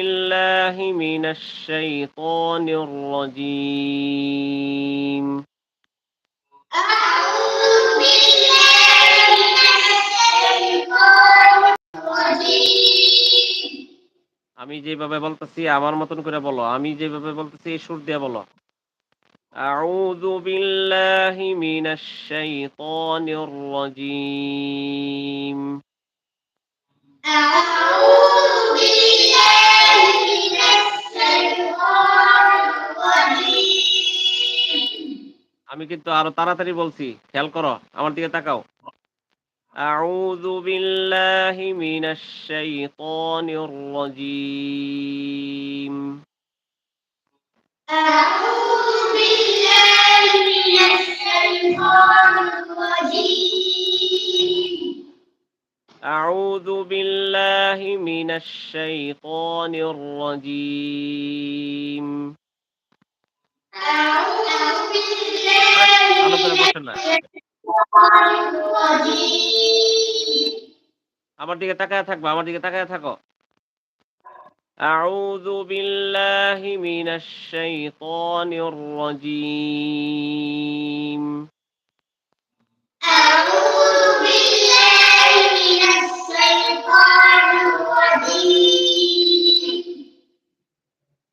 بالله من الشيطان الرجيم أعوذ بالله من الشيطان الرجيم আমি যেভাবে বলতেছি আমার মতন করে বলো আমি যেভাবে বলতেছি এই সুর দিয়ে বলো أعوذ بالله من الشيطان الرجيم أعوذ بالله আমি কিন্তু আরো তাড়াতাড়ি বলছি খেয়াল করো আমার দিকে তাকাও أعوذ بالله من الشيطان الرجيم أعوذ بالله من الشيطان الرجيم أعوذ بالله من الشيطان الرجيم أعوذ بالله ভালো করে من বসেন না الشيطان الرجيم আমার দিকে তাকায় থাকবে আমার দিকে তাকায় থাকো أعوذ بالله من الشيطان الرجيم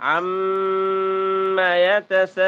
عما يتساءلون